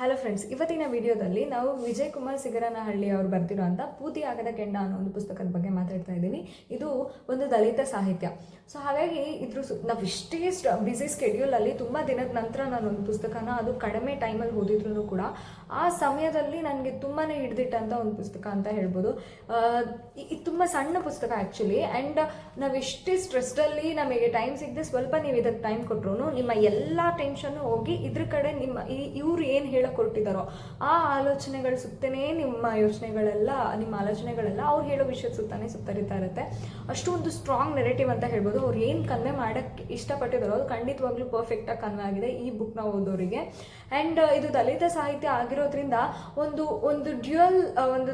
Hello friends ಇವತ್ತಿನ ವಿಡಿಯೋದಲ್ಲಿ ನಾವು ವಿಜಯ್ ಕುಮಾರ್ ಸಿಗರನಹಳ್ಳಿ ಅವರು ಅಂತ ಪೂತಿ ಆಗದ ಕೆಂಡ ಅನ್ನೋ ಒಂದು ಪುಸ್ತಕದ ಬಗ್ಗೆ ಮಾತಾಡ್ತಾ ಇದ್ದೀನಿ. ಇದು ಒಂದು ದಲಿತ ಸಾಹಿತ್ಯ. ಸೊ ಹಾಗಾಗಿ ಇದ್ರ ಸು ನಾವು ಇಷ್ಟೇ ಬ್ಯುಸಿ ಸ್ಕೆಡ್ಯೂಲಲ್ಲಿ ತುಂಬ ದಿನದ ನಂತರ ನಾನು ಒಂದು ಪುಸ್ತಕನ ಅದು ಕಡಿಮೆ ಟೈಮಲ್ಲಿ ಓದಿದ್ರು ಕೂಡ ಆ ಸಮಯದಲ್ಲಿ ನನಗೆ ತುಂಬಾ ಹಿಡಿದಿಟ್ಟಂಥ ಒಂದು ಪುಸ್ತಕ ಅಂತ ಹೇಳ್ಬೋದು. ಇದು ತುಂಬ ಸಣ್ಣ ಪುಸ್ತಕ ಆ್ಯಕ್ಚುಲಿ ಆ್ಯಂಡ್ ನಾವು ಇಷ್ಟೇ ಸ್ಟ್ರೆಸ್ಡಲ್ಲಿ ನಮಗೆ ಟೈಮ್ ಸಿಗದೆ ಸ್ವಲ್ಪ ನೀವು ಇದಕ್ಕೆ ಟೈಮ್ ಕೊಟ್ಟರು ನಿಮ್ಮ ಎಲ್ಲ ಟೆನ್ಷನ್ನು ಹೋಗಿ ಇದ್ರ ಕಡೆ ನಿಮ್ಮ ಈ ಇವ್ರು ಏನು ಹೇಳಕೊಟ್ಟಿದ್ದಾರೋ ಆ ಆಲೋಚನೆಗಳ ಸುತ್ತನೇ ನಿಮ್ಮ ಯೋಚನೆಗಳೆಲ್ಲ, ನಿಮ್ಮ ಆಲೋಚನೆಗಳೆಲ್ಲ ಅವ್ರು ಹೇಳೋ ವಿಷಯದ ಸುತ್ತಾನೆ ಸುತ್ತರಿತಾ ಇರುತ್ತೆ. ಅಷ್ಟು ಒಂದು ಸ್ಟ್ರಾಂಗ್ ನೆರೆಟಿವ್ ಅಂತ ಹೇಳ್ಬೋದು. ಅವ್ರು ಏನು ಕನ್ವೆ ಮಾಡೋಕ್ಕೆ ಇಷ್ಟಪಟ್ಟಿದ್ರು ಅದು ಖಂಡಿತವಾಗ್ಲೂ ಪರ್ಫೆಕ್ಟಾಗಿ ಕನ್ವೆ ಆಗಿದೆ ಈ ಬುಕ್ನ ಓದೋರಿಗೆ. ಆ್ಯಂಡ್ ಇದು ದಲಿತ ಸಾಹಿತ್ಯ ಆಗಿರೋದ್ರಿಂದ ಒಂದು ಒಂದು ಡ್ಯುಯಲ್ ಒಂದು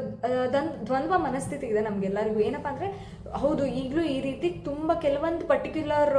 ದನ್ ದ್ವಂದ್ವ ಮನಸ್ಥಿತಿ ಇದೆ ನಮಗೆಲ್ಲರಿಗೂ. ಏನಪ್ಪ ಅಂದರೆ, ಹೌದು, ಈಗಲೂ ಈ ರೀತಿ ತುಂಬ ಕೆಲವೊಂದು ಪರ್ಟಿಕ್ಯುಲರ್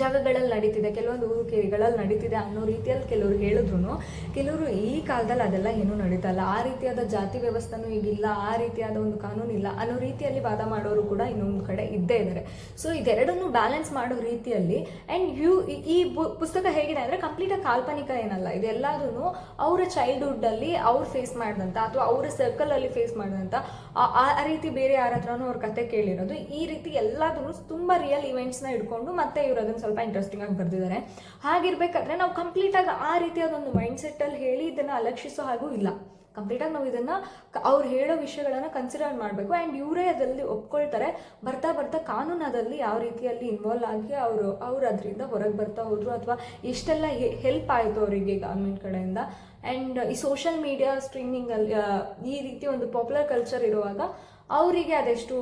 ಜಾಗಗಳಲ್ಲಿ ನಡೀತಿದೆ, ಕೆಲವೊಂದು ಊರು ಕೇರಿಗಳಲ್ಲಿ ನಡೀತಿದೆ ಅನ್ನೋ ರೀತಿಯಲ್ಲಿ ಕೆಲವರು ಹೇಳಿದ್ರು ಕೆಲವರು ಈ ಕಾಲದಲ್ಲಿ ಅದೆಲ್ಲ ಏನೂ ನಡೀತಾ ಆ ರೀತಿಯಾದ ಜಾತಿ ವ್ಯವಸ್ಥೆನೂ ಈಗಿಲ್ಲ, ಆ ರೀತಿಯಾದ ಒಂದು ಕಾನೂನು ಇಲ್ಲ ಅನ್ನೋ ರೀತಿಯಲ್ಲಿ ವಾದ ಮಾಡೋರು ಕೂಡ ಇನ್ನೊಂದು ಕಡೆ ಇದ್ದೇ ಇದ್ದಾರೆ ಸೊ ಇದೆರಡನ್ನು ಬ್ಯಾಲೆನ್ಸ್ ಮಾಡೋ ರೀತಿಯಲ್ಲಿ ಆ್ಯಂಡ್ ಯು ಈ ಪುಸ್ತಕ ಹೇಗಿದೆ ಅಂದರೆ ಕಂಪ್ಲೀಟಾಗಿ ಕಾಲ್ಪನಿಕ ಏನಲ್ಲ. ಇದೆಲ್ಲದೂ ಅವರ ಚೈಲ್ಡ್ಹುಡ್ಡಲ್ಲಿ ಅವ್ರು ಫೇಸ್ ಮಾಡಿದಂಥ ಅಥವಾ ಅವರ ಸರ್ಕಲಲ್ಲಿ ಫೇಸ್ ಮಾಡಿದಂಥ ಆ ರೀತಿ ಬೇರೆ ಯಾರ ಹತ್ರನೂ ಅವ್ರ ಕತೆ ಕೇಳಿರೋದು. ಈ ರೀತಿ ಎಲ್ಲದನ್ನು ತುಂಬ ರಿಯಲ್ ಇವೆಂಟ್ಸ್ನ ಇಟ್ಕೊಂಡು ಮತ್ತೆ ಇವರು ಅದನ್ನು ಸ್ವಲ್ಪ ಇಂಟ್ರೆಸ್ಟಿಂಗ್ ಆಗಿ ಬರೆದಿದ್ದಾರೆ. ಹಾಗಿರ್ಬೇಕಾದ್ರೆ ನಾವು ಕಂಪ್ಲೀಟಾಗಿ ಆ ರೀತಿಯಾದ ಒಂದು ಮೈಂಡ್ ಸೆಟ್ಟಲ್ಲಿ ಹೇಳಿ ಇದನ್ನು ಅಲಕ್ಷಿಸೋ ಹಾಗೂ ಇಲ್ಲ. ಕಂಪ್ಲೀಟಾಗಿ ನಾವು ಇದನ್ನು ಅವ್ರು ಹೇಳೋ ವಿಷಯಗಳನ್ನು ಕನ್ಸಿಡರ್ ಮಾಡಬೇಕು ಆ್ಯಂಡ್ ಇವರೇ ಅದರಲ್ಲಿ ಒಪ್ಕೊಳ್ತಾರೆ. ಬರ್ತಾ ಬರ್ತಾ ಕಾನೂನದಲ್ಲಿ ಯಾವ ರೀತಿಯಲ್ಲಿ ಇನ್ವಾಲ್ವ್ ಆಗಿ ಅವರು, ಅವ್ರು ಅದರಿಂದ ಹೊರಗೆ ಬರ್ತಾ ಹೋದರು ಅಥವಾ ಇಷ್ಟೆಲ್ಲ ಹೆಲ್ಪ್ ಆಯಿತು ಅವರಿಗೆ ಗೌರ್ಮೆಂಟ್ ಕಡೆಯಿಂದ. ಆ್ಯಂಡ್ ಈ ಸೋಷಲ್ ಮೀಡಿಯಾ ಸ್ಟ್ರೀಮಿಂಗಲ್ಲಿ ಈ ರೀತಿ ಒಂದು ಪಾಪ್ಯುಲರ್ ಕಲ್ಚರ್ ಇರುವಾಗ ಅವರಿಗೆ ಅದೆಷ್ಟು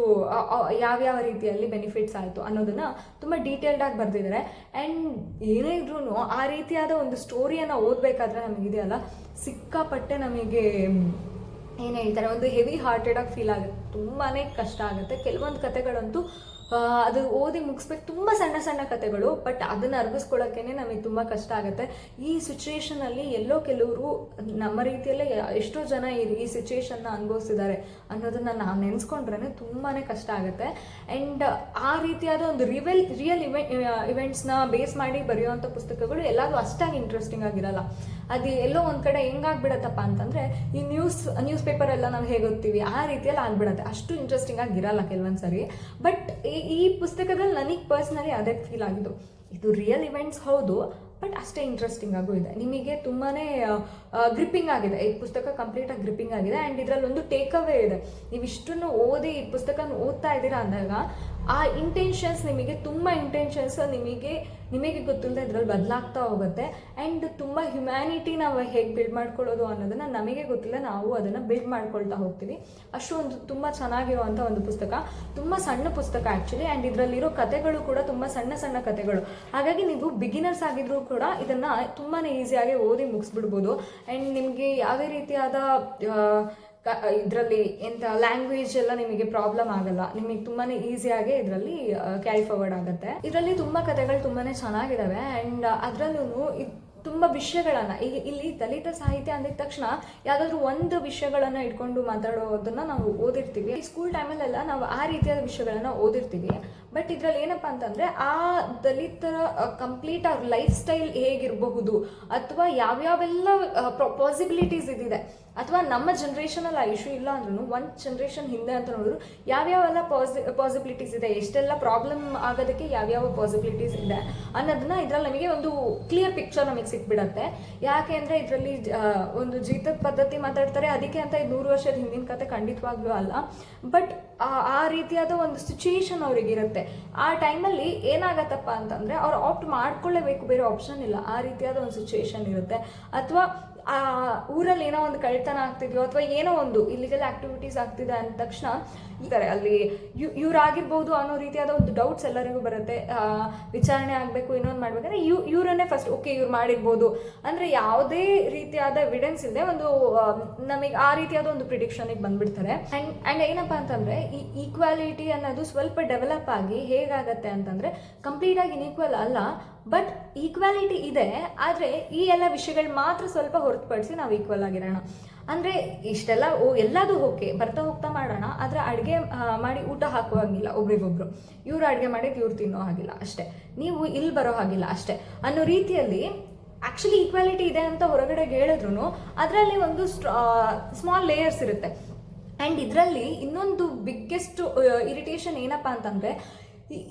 ಯಾವ್ಯಾವ ರೀತಿಯಲ್ಲಿ ಬೆನಿಫಿಟ್ಸ್ ಆಯಿತು ಅನ್ನೋದನ್ನು ತುಂಬ ಡೀಟೇಲ್ಡಾಗಿ ಬರೆದಿದ್ದಾರೆ. ಆ್ಯಂಡ್ ಏನೇ ಇದ್ರೂ ಆ ರೀತಿಯಾದ ಒಂದು ಸ್ಟೋರಿಯನ್ನು ಓದಬೇಕಾದ್ರೆ ನಮಗಿದೆಯಲ್ಲ ಸಿಕ್ಕಾಪಟ್ಟೆ ನಮಗೆ ಏನು ಹೇಳ್ತಾರೆ, ಒಂದು ಹೆವಿ ಹಾರ್ಟೆಡಾಗಿ ಫೀಲ್ ಆಗುತ್ತೆ. ತುಂಬಾ ಕಷ್ಟ ಆಗುತ್ತೆ. ಕೆಲವೊಂದು ಕತೆಗಳಂತೂ ಅದು ಓದಿ ಮುಗಿಸ್ಬೇಕು ತುಂಬ ಸಣ್ಣ ಸಣ್ಣ ಕತೆಗಳು ಬಟ್ ಅದನ್ನು ಅರ್ಗಿಸ್ಕೊಳ್ಳೋಕ್ಕೇ ನಮಗೆ ತುಂಬ ಕಷ್ಟ ಆಗುತ್ತೆ. ಈ ಸಿಚುವೇಶನಲ್ಲಿ ಎಲ್ಲೋ ಕೆಲವರು ನಮ್ಮ ರೀತಿಯಲ್ಲೇ ಎಷ್ಟೋ ಜನ ಈ ಈ ಸಿಚುವೇಶನ್ನ ಅನುಭವಿಸಿದ್ದಾರೆ ಅನ್ನೋದನ್ನ ನಾವು ನೆನೆಸ್ಕೊಂಡ್ರೆ ತುಂಬಾ ಕಷ್ಟ ಆಗುತ್ತೆ. ಆ್ಯಂಡ್ ಆ ರೀತಿಯಾದ ಒಂದು ರಿವೆಲ್ ರಿಯಲ್ ಇವೆ ಇವೆಂಟ್ಸ್ನ ಬೇಸ್ ಮಾಡಿ ಬರೆಯುವಂಥ ಪುಸ್ತಕಗಳು ಎಲ್ಲಾದರೂ ಅಷ್ಟಾಗಿ ಇಂಟ್ರೆಸ್ಟಿಂಗ್ ಆಗಿರಲ್ಲ. ಅದು ಎಲ್ಲೋ ಒಂದು ಕಡೆ ಹೆಂಗಾಗ್ಬಿಡತ್ತಪ್ಪ ಅಂತಂದರೆ ಈ ನ್ಯೂಸ್ ನ್ಯೂಸ್ ಪೇಪರ್ ಎಲ್ಲ ನಾವು ಹೇಗೆ ಓದ್ತೀವಿ, ಆ ರೀತಿಯಲ್ಲಿ ಆಗ್ಬಿಡತ್ತೆ. ಅಷ್ಟು ಇಂಟ್ರೆಸ್ಟಿಂಗ್ ಆಗಿರಲ್ಲ ಕೆಲವೊಂದು ಸರಿ. ಬಟ್ ಈ ಪುಸ್ತಕದಲ್ಲಿ ನನಗೆ ಪರ್ಸ್ನಲಿ ಅದೇ ಫೀಲ್ ಆಗಿದ್ದು. ಇದು ರಿಯಲ್ ಇವೆಂಟ್ಸ್ ಹೌದು ಬಟ್ ಅಷ್ಟೇ ಇಂಟ್ರೆಸ್ಟಿಂಗ್ ಆಗೂ ಇದೆ. ನಿಮಗೆ ತುಂಬಾ ಗ್ರಿಪ್ಪಿಂಗ್ ಆಗಿದೆ. ಈ ಪುಸ್ತಕ ಕಂಪ್ಲೀಟಾಗಿ ಗ್ರಿಪ್ಪಿಂಗ್ ಆಗಿದೆ. ಆ್ಯಂಡ್ ಇದರಲ್ಲಿ ಒಂದು ಟೇಕ್ ಅವೇ ಇದೆ. ನೀವು ಇಷ್ಟನ್ನು ಓದಿ ಈ ಪುಸ್ತಕನ ಓದ್ತಾ ಇದ್ದೀರಾ ಅಂದಾಗ, ಆ ಇಂಟೆನ್ಷನ್ಸ್ ನಿಮಗೆ, ತುಂಬ ಇಂಟೆನ್ಷನ್ಸ್ ನಿಮಗೆ ನಿಮಗೆ ಗೊತ್ತಿಲ್ಲದೆ ಇದರಲ್ಲಿ ಬದಲಾಗ್ತಾ ಹೋಗುತ್ತೆ. ಆ್ಯಂಡ್ ತುಂಬ ಹ್ಯುಮ್ಯಾನಿಟಿ ನಾವು ಹೇಗೆ ಬಿಲ್ಡ್ ಮಾಡ್ಕೊಳ್ಳೋದು ಅನ್ನೋದನ್ನು ನಮಗೆ ಗೊತ್ತಿಲ್ಲ. ನಾವು ಅದನ್ನು ಬಿಲ್ಡ್ ಮಾಡ್ಕೊಳ್ತಾ ಹೋಗ್ತೀವಿ. ಅಷ್ಟು ಒಂದು ತುಂಬ ಚೆನ್ನಾಗಿರುವಂಥ ಒಂದು ಪುಸ್ತಕ. ತುಂಬ ಸಣ್ಣ ಪುಸ್ತಕ ಆ್ಯಕ್ಚುಲಿ ಆ್ಯಂಡ್ ಇದರಲ್ಲಿರೋ ಕಥೆಗಳು ಕೂಡ ತುಂಬ ಸಣ್ಣ ಸಣ್ಣ ಕತೆಗಳು ಹಾಗಾಗಿ ನೀವು ಬಿಗಿನರ್ಸ್ ಆಗಿದ್ರೂ ಕೂಡ ಇದನ್ನು ತುಂಬಾ ಈಸಿಯಾಗಿ ಓದಿ ಮುಗಿಸ್ಬಿಡ್ಬೋದು. ಆ್ಯಂಡ್ ನಿಮಗೆ ಯಾವುದೇ ರೀತಿಯಾದ ಇದರಲ್ಲಿ ಎಂಥ ಲ್ಯಾಂಗ್ವೇಜ್ ಎಲ್ಲ ನಿಮಗೆ ಪ್ರಾಬ್ಲಮ್ ಆಗಲ್ಲ. ನಿಮಗೆ ತುಂಬಾ ಈಸಿಯಾಗಿ ಇದರಲ್ಲಿ ಕ್ಯಾರಿ ಫಾರ್ವರ್ಡ್ ಆಗುತ್ತೆ. ಇದರಲ್ಲಿ ತುಂಬ ಕಥೆಗಳು ತುಂಬಾ ಚೆನ್ನಾಗಿದ್ದಾವೆ ಆ್ಯಂಡ್ ಅದರಲ್ಲೂ ತುಂಬ ವಿಷಯಗಳನ್ನು ಈಗ ಇಲ್ಲಿ ದಲಿತ ಸಾಹಿತ್ಯ ಅಂದಿದ ತಕ್ಷಣ ಯಾವುದಾದ್ರೂ ಒಂದು ವಿಷಯಗಳನ್ನು ಇಟ್ಕೊಂಡು ಮಾತಾಡೋದನ್ನ ನಾವು ಓದಿರ್ತೀವಿ. ಸ್ಕೂಲ್ ಟೈಮಲ್ಲೆಲ್ಲ ನಾವು ಆ ರೀತಿಯಾದ ವಿಷಯಗಳನ್ನು ಓದಿರ್ತೀವಿ. ಬಟ್ ಇದರಲ್ಲಿ ಏನಪ್ಪ ಅಂತಂದರೆ ಆ ದಲಿತರ ಕಂಪ್ಲೀಟ್ ಅವ್ರ ಲೈಫ್ ಸ್ಟೈಲ್ ಹೇಗಿರಬಹುದು ಅಥವಾ ಯಾವ್ಯಾವೆಲ್ಲ ಪಾಸಿಬಿಲಿಟೀಸ್ ಇದಿದೆ ಅಥವಾ ನಮ್ಮ ಜನ್ರೇಷನಲ್ಲಿ ಆ ಇಶ್ಯೂ ಇಲ್ಲ ಅಂದ್ರೂ ಒಂದು ಜನ್ರೇಷನ್ ಹಿಂದೆ ಅಂತ ನೋಡಿದ್ರು, ಯಾವ್ಯಾವೆಲ್ಲ ಪಾಸಿ ಪಾಸಿಬಿಲಿಟೀಸ್ ಇದೆ, ಎಷ್ಟೆಲ್ಲ ಪ್ರಾಬ್ಲಮ್ ಆಗೋದಕ್ಕೆ ಯಾವ್ಯಾವ ಪಾಸಿಬಿಲಿಟೀಸ್ ಇದೆ ಅನ್ನೋದನ್ನ ಇದರಲ್ಲಿ ನಮಗೆ ಒಂದು ಕ್ಲಿಯರ್ ಪಿಕ್ಚರ್ ನಮಗೆ ಸಿಕ್ಬಿಡತ್ತೆ. ಯಾಕೆ ಅಂದರೆ ಇದರಲ್ಲಿ ಒಂದು ಜೀತದ ಪದ್ಧತಿ ಮಾತಾಡ್ತಾರೆ, ಅದಕ್ಕೆ ಅಂತ ಇದು ನೂರು ವರ್ಷದ ಹಿಂದಿನ ಕತೆ ಖಂಡಿತವಾಗ್ಲೂ ಅಲ್ಲ. ಬಟ್ ಆ ರೀತಿಯಾದ ಒಂದು ಸಿಚುಯೇಷನ್ ಅವ್ರಿಗಿರುತ್ತೆ. ಆ ಟೈಮಲ್ಲಿ ಏನಾಗತ್ತಪ್ಪ ಅಂತಂದರೆ, ಅವ್ರು ಆಪ್ಟ್ ಮಾಡ್ಕೊಳ್ಳೇಬೇಕು, ಬೇರೆ ಆಪ್ಷನ್ ಇಲ್ಲ. ಆ ರೀತಿಯಾದ ಒಂದು ಸಿಚುಯೇಷನ್ ಇರುತ್ತೆ. ಅಥವಾ ಆ ಊರಲ್ಲಿ ಏನೋ ಒಂದು ಕಳ್ತನ ಆಗ್ತಿದೆಯೋ ಅಥವಾ ಏನೋ ಒಂದು ಇಲ್ಲಿಗಲ್ ಆಕ್ಟಿವಿಟೀಸ್ ಆಗ್ತಿದೆ ಅಂದ ತಕ್ಷಣ ಇದ್ದಾರೆ ಅಲ್ಲಿ ಯು, ಇವ್ರಾಗಿರ್ಬೋದು ಅನ್ನೋ ರೀತಿಯಾದ ಒಂದು ಡೌಟ್ಸ್ ಎಲ್ಲರಿಗೂ ಬರುತ್ತೆ. ವಿಚಾರಣೆ ಆಗಬೇಕು, ಇನ್ನೊಂದು ಮಾಡ್ಬೇಕಂದ್ರೆ ಇವ್, ಇವರನ್ನೇ ಫಸ್ಟ್ ಓಕೆ ಇವ್ರು ಮಾಡಿರ್ಬೋದು. ಅಂದರೆ ಯಾವುದೇ ರೀತಿಯಾದ ಎವಿಡೆನ್ಸ್ ಇಲ್ಲದೆ ಒಂದು ನಮಗೆ ಆ ರೀತಿಯಾದ ಒಂದು ಪ್ರಿಡಿಕ್ಷನಿಗೆ ಬಂದ್ಬಿಡ್ತಾರೆ. ಆ್ಯಂಡ್ ಆ್ಯಂಡ್ ಏನಪ್ಪ ಅಂತಂದರೆ, ಈ ಈಕ್ವಾಲಿಟಿ ಅನ್ನೋದು ಸ್ವಲ್ಪ ಡೆವಲಪ್ ಆಗಿ ಹೇಗಾಗತ್ತೆ ಅಂತಂದರೆ ಕಂಪ್ಲೀಟಾಗಿ ಇನ್ಈಕ್ವಲ್ ಅಲ್ಲ ಬಟ್ ಈಕ್ವಾಲಿಟಿ ಇದೆ, ಆದರೆ ಈ ಎಲ್ಲ ವಿಷಯಗಳು ಮಾತ್ರ ಸ್ವಲ್ಪ ಹೊರತುಪಡಿಸಿ ನಾವು ಈಕ್ವಲ್ ಆಗಿರೋಣ. ಅಂದರೆ ಇಷ್ಟೆಲ್ಲ ಓ, ಎಲ್ಲದೂ ಓಕೆ ಬರ್ತಾ ಹೋಗ್ತಾ ಮಾಡೋಣ, ಆದರೆ ಅಡುಗೆ ಮಾಡಿ ಊಟ ಹಾಕೋ ಹಾಗಿಲ್ಲ ಒಬ್ರಿಗೊಬ್ರು. ಇವರು ಅಡುಗೆ ಮಾಡಿದ್ದು ಇವ್ರು ತಿನ್ನೋ ಹಾಗಿಲ್ಲ, ಅಷ್ಟೇ. ನೀವು ಇಲ್ಲಿ ಬರೋ ಹಾಗಿಲ್ಲ, ಅಷ್ಟೇ. ಅನ್ನೋ ರೀತಿಯಲ್ಲಿ ಆ್ಯಕ್ಚುಲಿ ಈಕ್ವಾಲಿಟಿ ಇದೆ ಅಂತ ಹೊರಗಡೆ ಹೇಳಿದ್ರು ಅದರಲ್ಲಿ ಒಂದು ಸ್ಮಾಲ್ ಲೇಯರ್ಸ್ ಇರುತ್ತೆ. ಆ್ಯಂಡ್ ಇದರಲ್ಲಿ ಇನ್ನೊಂದು ಬಿಗ್ಗೆಸ್ಟ್ ಇರಿಟೇಷನ್ ಏನಪ್ಪ ಅಂತಂದರೆ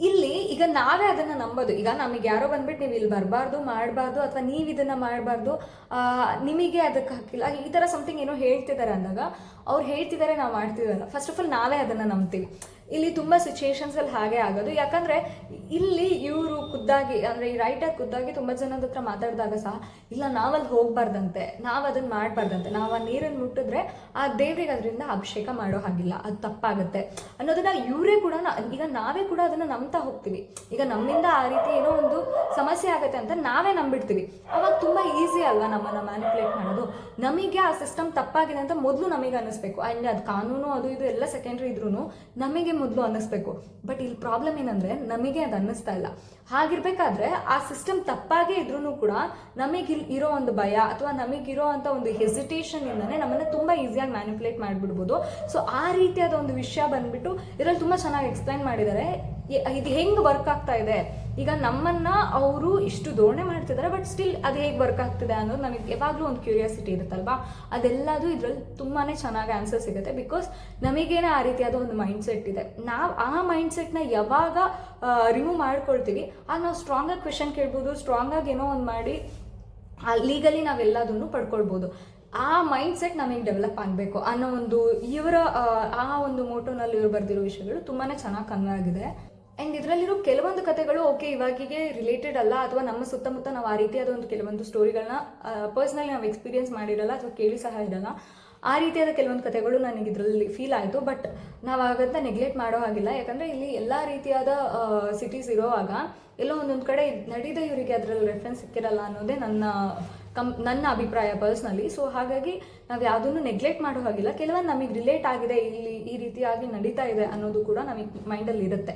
ಇಲ್ಲಿ ಈಗ ನಾವೇ ಅದನ್ನ ನಂಬೋದು. ಈಗ ನಮಗೆ ಯಾರೋ ಬಂದ್ಬಿಟ್ಟು ನೀವು ಇಲ್ಲಿ ಬರಬಾರ್ದು, ಮಾಡಬಾರ್ದು ಅಥವಾ ನೀವು ಇದನ್ನ ಮಾಡಬಾರ್ದು ನಿಮಗೆ ಅದಕ್ಕೆ ಹಾಕಿಲ್ಲ. ಈ ಥರ ಸಮಥಿಂಗ್ ಏನೋ ಹೇಳ್ತಿದ್ದಾರೆ ಅಂದಾಗ, ಅವ್ರು ಹೇಳ್ತಿದ್ದಾರೆ ನಾವು ಮಾಡ್ತಿದ್ದಾರೆ ಫಸ್ಟ್ ಆಫ್ ಆಲ್ ನಾವೇ ಅದನ್ನು ನಂಬ್ತೀವಿ. ಇಲ್ಲಿ ತುಂಬ ಸಿಚುಯೇಷನ್ಸಲ್ಲಿ ಹಾಗೆ ಆಗೋದು. ಯಾಕಂದ್ರೆ ಇಲ್ಲಿ ಇವರು ಖುದ್ದಾಗಿ, ಅಂದರೆ ಈ ರೈಟರ್ ಖುದ್ದಾಗಿ ತುಂಬ ಜನದ ಹತ್ರ ಮಾತಾಡಿದಾಗ ಸಹ, ಇಲ್ಲ ನಾವಲ್ಲಿ ಹೋಗ್ಬಾರ್ದಂತೆ ನಾವು ಅದನ್ನ ಮಾಡಬಾರ್ದಂತೆ, ನಾವು ಆ ನೀರನ್ನು ಮುಟ್ಟಿದ್ರೆ ಆ ದೇವ್ರಿಗೆ ಅದರಿಂದ ಅಭಿಷೇಕ ಮಾಡೋ ಹಾಗಿಲ್ಲ, ಅದು ತಪ್ಪಾಗುತ್ತೆ. ಅನ್ನೋದನ್ನ ಇವರೇ ಕೂಡ ಈಗ ನಾವೇ ಕೂಡ ಅದನ್ನ ನಂಬ್ತಾ ಹೋಗ್ತೀವಿ. ಈಗ ನಮ್ಮಿಂದ ಆ ರೀತಿ ಏನೋ ಒಂದು ಸಮಸ್ಯೆ ಆಗುತ್ತೆ ಅಂತ ನಾವೇ ನಂಬಿಡ್ತೀವಿ. ಅವಾಗ ತುಂಬ ಈಸಿ ಅಲ್ವಾ ನಮ್ಮನ್ನ ಮ್ಯಾನಿಪುಲೇಟ್ ಮಾಡೋದು? ನಮಗೆ ಆ ಸಿಸ್ಟಮ್ ತಪ್ಪಾಗಿದೆ ಅಂತ ಮೊದಲು ನಮಗೆ ಅನ್ನಿಸ್ಬೇಕು. ಆ್ಯಂಡ್ ಅದು ಕಾನೂನು, ಅದು ಇದು ಎಲ್ಲ ಸೆಕೆಂಡ್ರಿ ಇದ್ರೂ ನಮಗೆ ಮೊದಲು ಅನ್ನಿಸ್ಬೇಕು. ಬಟ್ ಇಲ್ಲಿ ಪ್ರಾಬ್ಲಮ್ ಏನಂದ್ರೆ ನಮಗೆ ಅದು ಅನ್ನಿಸ್ತಾ ಇಲ್ಲ. ಹಾಗಿರ್ಬೇಕಾದ್ರೆ ಆ ಸಿಸ್ಟಮ್ ತಪ್ಪಾಗೇ ಇದ್ರೂ ಕೂಡ ನಮಗೆ ಇರೋ ಒಂದು ಭಯ ಅಥವಾ ನಮಗಿರೋ ಅಂತ ಒಂದು ಇಂದಾನೆ ನಮ್ಮನ್ನ ತುಂಬಾ ಈಸಿಯಾಗಿ ಮ್ಯಾನಿಪುಲೇಟ್ ಮಾಡಿಬಿಡ್ಬೋದು. ಸೊ ಆ ರೀತಿಯಾದ ಒಂದು ವಿಷಯ ಬಂದ್ಬಿಟ್ಟು ಇದರಲ್ಲಿ ತುಂಬಾ ಚೆನ್ನಾಗಿ ಎಕ್ಸ್ಪ್ಲೈನ್ ಮಾಡಿದ್ದಾರೆ. ಇದು ಹೆಂಗೆ ವರ್ಕ್ ಆಗ್ತಾ ಇದೆ? ಈಗ ನಮ್ಮನ್ನ ಅವರು ಇಷ್ಟು ಧೋರಣೆ ಮಾಡ್ತಿದ್ದಾರೆ ಬಟ್ ಸ್ಟಿಲ್ ಅದು ಹೇಗೆ ವರ್ಕ್ ಆಗ್ತಿದೆ ಅನ್ನೋದು ನನಗೆ ಯಾವಾಗಲೂ ಒಂದು ಕ್ಯೂರಿಯಾಸಿಟಿ ಇರುತ್ತಲ್ವಾ? ಅದೆಲ್ಲದೂ ಇದರಲ್ಲಿ ತುಂಬಾನೇ ಚೆನ್ನಾಗಿ ಆನ್ಸರ್ ಸಿಗುತ್ತೆ ಬಿಕಾಸ್ ನಮಗೇನೆ ಆ ರೀತಿಯಾದ ಒಂದು ಮೈಂಡ್ ಸೆಟ್ ಇದೆ. ನಾವು ಆ ಮೈಂಡ್ ಸೆಟ್ನ ಯಾವಾಗ ರಿಮೂವ್ ಮಾಡ್ಕೊಳ್ತೀವಿ ಆಗ ನಾವು ಸ್ಟ್ರಾಂಗಾಗಿ ಕ್ವೆಶನ್ ಕೇಳ್ಬೋದು ಸ್ಟ್ರಾಂಗಾಗಿ ಏನೋ ಒಂದು ಮಾಡಿ ಲೀಗಲಿ ನಾವೆಲ್ಲದನ್ನು ಪಡ್ಕೊಳ್ಬೋದು. ಆ ಮೈಂಡ್ ಸೆಟ್ ನಮಗೆ ಡೆವಲಪ್ ಆಗಬೇಕು ಅನ್ನೋ ಒಂದು ಇವರ ಆ, ಆ ಒಂದು ಮೋಟೋನಲ್ಲಿ ಇವರು ಬರೆದಿರೋ ವಿಷಯಗಳು ತುಂಬಾ ಚೆನ್ನಾಗಿ ಕನ್ವೆ ಆಗಿದೆ ಆ್ಯಂಡ್ ಇದರಲ್ಲಿರೋ ಕೆಲವೊಂದು ಕಥೆಗಳು ಓಕೆ ಇವಾಗಿಗೆ ರಿಲೇಟೆಡ್ ಅಲ್ಲ, ಅಥವಾ ನಮ್ಮ ಸುತ್ತಮುತ್ತ ನಾವು ಆ ರೀತಿಯಾದ ಒಂದು ಕೆಲವೊಂದು ಸ್ಟೋರಿಗಳನ್ನ ಪರ್ಸ್ನಲಿ ನಾವು ಎಕ್ಸ್ಪೀರಿಯನ್ಸ್ ಮಾಡಿರಲ್ಲ ಅಥವಾ ಕೇಳಿ ಸಹ ಇರಲ್ಲ. ಆ ರೀತಿಯಾದ ಕೆಲವೊಂದು ಕಥೆಗಳು ನನಗೆ ಇದರಲ್ಲಿ ಫೀಲ್ ಆಯಿತು. ಬಟ್ ನಾವು ಆಗಂತ ನೆಗ್ಲೆಕ್ಟ್ ಮಾಡೋ ಹಾಗಿಲ್ಲ. ಯಾಕಂದರೆ ಇಲ್ಲಿ ಎಲ್ಲ ರೀತಿಯಾದ ಸಿಟೀಸ್ ಇರೋವಾಗ ಎಲ್ಲೋ ಒಂದೊಂದು ಕಡೆ ನಡೀದ ಇವರಿಗೆ ಅದರಲ್ಲಿ ರೆಫರೆನ್ಸ್ ಸಿಕ್ಕಿರಲ್ಲ ಅನ್ನೋದೇ ನನ್ನ ಕಮ್, ನನ್ನ ಅಭಿಪ್ರಾಯ ಪರ್ಸ್ನಲಿ ಸೊ ಹಾಗಾಗಿ ನಾವು ಯಾವುದನ್ನು ನೆಗ್ಲೆಕ್ಟ್ ಮಾಡೋ ಹಾಗಿಲ್ಲ. ಕೆಲವೊಂದು ನಮಗೆ ರಿಲೇಟ್ ಆಗಿದೆ, ಇಲ್ಲಿ ಈ ರೀತಿಯಾಗಿ ನಡೀತಾ ಇದೆ ಅನ್ನೋದು ಕೂಡ ನಮಗೆ ಮೈಂಡಲ್ಲಿ ಇರುತ್ತೆ.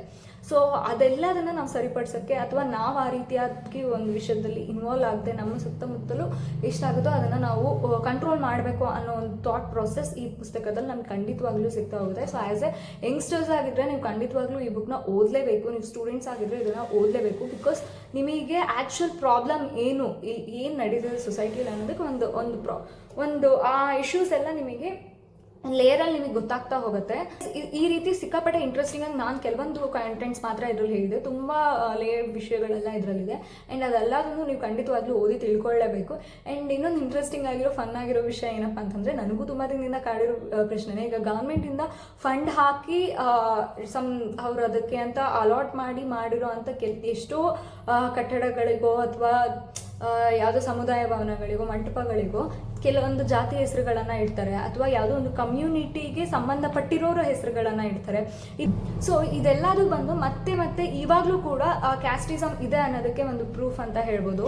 ಸೊ ಅದೆಲ್ಲದನ್ನು ನಾವು ಸರಿಪಡಿಸೋಕ್ಕೆ ಅಥವಾ ನಾವು ಆ ರೀತಿಯಾಗಿ ಒಂದು ವಿಷಯದಲ್ಲಿ ಇನ್ವಾಲ್ವ್ ಆಗದೆ ನಮ್ಮ ಸುತ್ತಮುತ್ತಲು ಎಷ್ಟಾಗುತ್ತೋ ಅದನ್ನು ನಾವು ಕಂಟ್ರೋಲ್ ಮಾಡಬೇಕು ಅನ್ನೋ ಒಂದು ಥಾಟ್ ಪ್ರೊಸೆಸ್ ಈ ಪುಸ್ತಕದಲ್ಲಿ ನಮ್ಗೆ ಖಂಡಿತವಾಗ್ಲೂ ಸಿಗ್ತಾ ಹೋಗುತ್ತೆ. ಸೊ ಆ್ಯಸ್ ಎ ಯಂಗ್ಸ್ಟರ್ಸ್ ಆಗಿದ್ರೆ ನೀವು ಖಂಡಿತವಾಗ್ಲೂ ಈ ಬುಕ್ನ ಓದಲೇಬೇಕು. ನೀವು ಸ್ಟೂಡೆಂಟ್ಸ್ ಆಗಿದ್ರೆ ಇದನ್ನು ಓದಲೇಬೇಕು. ಬಿಕಾಸ್ ನಿಮಗೆ ಆ್ಯಕ್ಚುಯಲ್ ಪ್ರಾಬ್ಲಮ್ ಏನು ಇಲ್ಲಿ ಏನು ನಡೀತಿದೆ ಸೊಸೈಟಿಲಿ ಅನ್ನೋದಕ್ಕೆ ಒಂದು ಒಂದು ಪ್ರಾ ಒಂದು, ಆ ಇಶ್ಯೂಸ್ ಎಲ್ಲ ನಿಮಗೆ ಲೇಯರಲ್ಲಿ ನಿಮಗೆ ಗೊತ್ತಾಗ್ತಾ ಹೋಗುತ್ತೆ. ಈ- ರೀತಿ ಸಿಕ್ಕಾಪಟ್ಟೆ ಇಂಟ್ರೆಸ್ಟಿಂಗ್ ಆಗಿ ನಾನು ಕೆಲವೊಂದು ಕಂಟೆಂಟ್ಸ್ ಮಾತ್ರ ಇದರಲ್ಲಿ ಹೇಳಿದೆ. ತುಂಬ ಲೇಯರ್ ವಿಷಯಗಳೆಲ್ಲ ಇದರಲ್ಲಿದೆ. ಆ್ಯಂಡ್ ಅದೆಲ್ಲದನ್ನು ನೀವು ಖಂಡಿತವಾಗ್ಲೂ ಓದಿ ತಿಳ್ಕೊಳ್ಳೇಬೇಕು. ಆ್ಯಂಡ್ ಇನ್ನೊಂದು ಇಂಟ್ರೆಸ್ಟಿಂಗ್ ಆಗಿರೋ ಫನ್ ಆಗಿರೋ ವಿಷಯ ಏನಪ್ಪ ಅಂತಂದರೆ, ನನಗೂ ತುಂಬ ದಿನದಿಂದ ಕಾಡಿರೋ ಪ್ರಶ್ನೆನೇ ಈಗ ಗೌರ್ಮೆಂಟಿಂದ ಫಂಡ್ ಹಾಕಿ ಸಮ್ ಅವ್ರು ಅದಕ್ಕೆ ಅಂತ ಅಲಾಟ್ ಮಾಡಿ ಮಾಡಿರೋ ಅಂತ ಕೆಲ್, ಎಷ್ಟೋ ಕಟ್ಟಡಗಳಿಗೋ ಅಥವಾ ಯಾವುದೋ ಸಮುದಾಯ ಭವನಗಳಿಗೋ, ಮಂಟಪಗಳಿಗೋ, ಕೆಲವೊಂದು ಜಾತಿ ಹೆಸರುಗಳನ್ನು ಇಡ್ತಾರೆ ಅಥವಾ ಯಾವುದೋ ಒಂದು ಕಮ್ಯುನಿಟಿಗೆ ಸಂಬಂಧಪಟ್ಟಿರೋರ ಹೆಸರುಗಳನ್ನು ಇಡ್ತಾರೆ. ಸೊ ಇದೆಲ್ಲದು ಬಂದು ಮತ್ತೆ ಮತ್ತೆ ಇವಾಗಲೂ ಕೂಡ ಕ್ಯಾಸ್ಟಿಸಮ್ ಇದೆ ಅನ್ನೋದಕ್ಕೆ ಒಂದು ಪ್ರೂಫ್ ಅಂತ ಹೇಳ್ಬೋದು.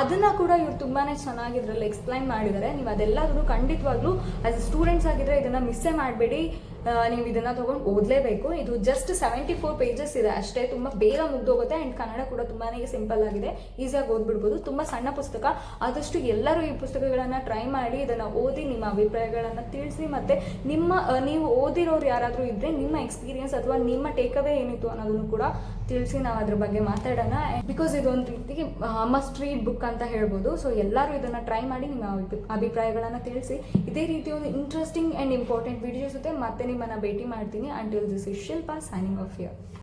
ಅದನ್ನು ಕೂಡ ಇವ್ರು ತುಂಬಾನೇ ಚೆನ್ನಾಗಿ ಇದರಲ್ಲಿ ಎಕ್ಸ್ಪ್ಲೈನ್ ಮಾಡಿದ್ದಾರೆ. ನೀವು ಅದೆಲ್ಲದೂ ಖಂಡಿತವಾಗ್ಲೂ ಆಸ್ ಸ್ಟೂಡೆಂಟ್ಸ್ ಆಗಿದ್ರೆ ಇದನ್ನ ಮಿಸ್ಸೇ ಮಾಡಬೇಡಿ. ನೀವು ಇದನ್ನ ತಗೊಂಡು ಓದಲೇಬೇಕು. ಇದು ಜಸ್ಟ್ ಸೆವೆಂಟಿ ಫೋರ್ ಪೇಜಸ್ ಇದೆ ಅಷ್ಟೇ. ತುಂಬ ಬೇಗ ಮುಗ್ದೋಗುತ್ತೆ ಆ್ಯಂಡ್ ಕನ್ನಡ ಕೂಡ ತುಂಬಾನೇ ಸಿಂಪಲ್ ಆಗಿದೆ. ಈಸಿಯಾಗಿ ಓದ್ಬಿಡ್ಬೋದು. ತುಂಬ ಸಣ್ಣ ಪುಸ್ತಕ. ಆದಷ್ಟು ಎಲ್ಲರೂ ಈ ಪುಸ್ತಕಗಳನ್ನು ಟ್ರೈ ಮಾಡಿ ಇದನ್ನು ಓದಿ ನಿಮ್ಮ ಅಭಿಪ್ರಾಯಗಳನ್ನು ತಿಳಿಸಿ ಮತ್ತು ನಿಮ್ಮ ನೀವು ಓದಿರೋರು ಯಾರಾದರೂ ಇದ್ದರೆ ನಿಮ್ಮ ಎಕ್ಸ್ಪೀರಿಯನ್ಸ್ ಅಥವಾ ನಿಮ್ಮ ಟೇಕ್ ಅವೇ ಏನಿತ್ತು ಅನ್ನೋದನ್ನು ಕೂಡ ತಿಳಿಸಿ ನಾವು ಅದ್ರ ಬಗ್ಗೆ ಮಾತಾಡೋಣ. ಬಿಕಾಸ್ ಇದೊಂದು ರೀತಿ ಮಸ್ಟ್ ರೀಡ್ ಬುಕ್ ಅಂತ ಹೇಳ್ಬೋದು. ಸೊ ಎಲ್ಲರೂ ಇದನ್ನು ಟ್ರೈ ಮಾಡಿ ನಿಮ್ಮ ಅಭಿ- ಅಭಿಪ್ರಾಯಗಳನ್ನು ತಿಳಿಸಿ. ಇದೇ ರೀತಿ ಒಂದು ಇಂಟ್ರೆಸ್ಟಿಂಗ್ ಆ್ಯಂಡ್ ಇಂಪಾರ್ಟೆಂಟ್ ವಿಡಿಯೋಸ್ ಜೊತೆ ಮತ್ತೆ ನಿಮ್ಮನ್ನು ಭೇಟಿ ಮಾಡ್ತೀನಿ. Until this is Shilpa signing off here